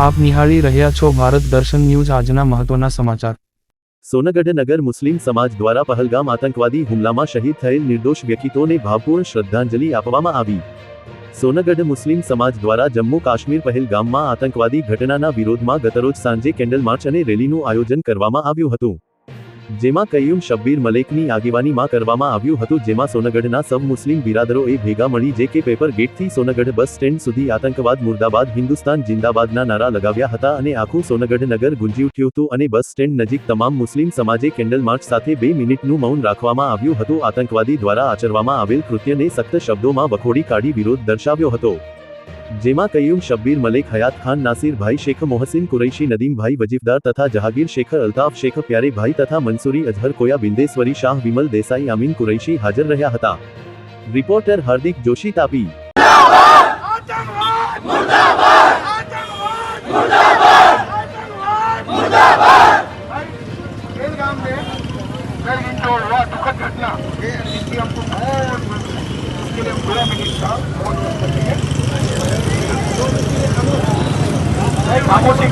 આપ નિહાળી રહ્યા છો ભારત દર્શન ન્યૂઝ આજના મહત્વના સમાચાર. સોનગઢ નગર મુસ્લિમ સમાજ દ્વારા પહલગામ આતંકવાદી હુમલામાં શહીદ થયેલ નિર્દોષ વ્યક્તિત્વોને ભાવપૂર્ણ શ્રદ્ધાંજલિ આપવામાં આવી. સોનગઢ મુસ્લિમ સમાજ દ્વારા જમ્મુ કાશ્મીર પહેલગામમાં આતંકવાદી ઘટનાના વિરોધમાં ગતરોજ સાંજે કેન્ડલ માર્ચ અને રેલીનું આયોજન કરવામાં આવ્યું હતું. જેમાં કૈયુમ શબ્બીર મલેકની આગેવાનીમાં કરવામાં આવ્યું હતું, જેમાં સોનગઢના સબ મુસ્લિમ બિરાદરોએ ભેગા મળી જે કે પેપર ગેટથી સોનગઢ બસ સ્ટેન્ડ સુધી આતંકવાદ, મુર્દાબાદ, હિન્દુસ્તાન જિંદાબાદના નારા લગાવ્યા હતા અને આખું સોનગઢ નગર ગુંજી ઉઠ્યું હતું અને બસ સ્ટેન્ડ નજીક તમામ મુસ્લિમ સમાજે કેન્ડલ માર્ચ સાથે બે મિનિટનું મૌન રાખવામાં આવ્યું હતું. આતંકવાદી દ્વારા આચરવામાં આવેલ કૃત્યને સખ્ત શબ્દોમાં વખોડી કાઢી વિરોધ દર્શાવ્યો હતો. જેમાં કયુમ શબ્બીર મલેક હયાત ખાન નાસિરભાઈ શેખ મોહસિન કુરૈશી નદીમભાઈ વજીફદાર તથા જહાગીર શેખ અલ્તાફ શેખ પ્યારેભાઈ તથા મંસૂરી અઝહર કોયા બિંદેશ્વરી શાહ વિમલ દેસાઈ અમીન કુરૈશી હાજર રહ્યા હતા રિપોર્ટર હાર્દિક જોશી તાપી આતંકવાદ મુર્દાબાદ આતંકવાદ મુર્દાબાદ આતંકવાદ मुर्दाबाद बेलगाम में આ મોટી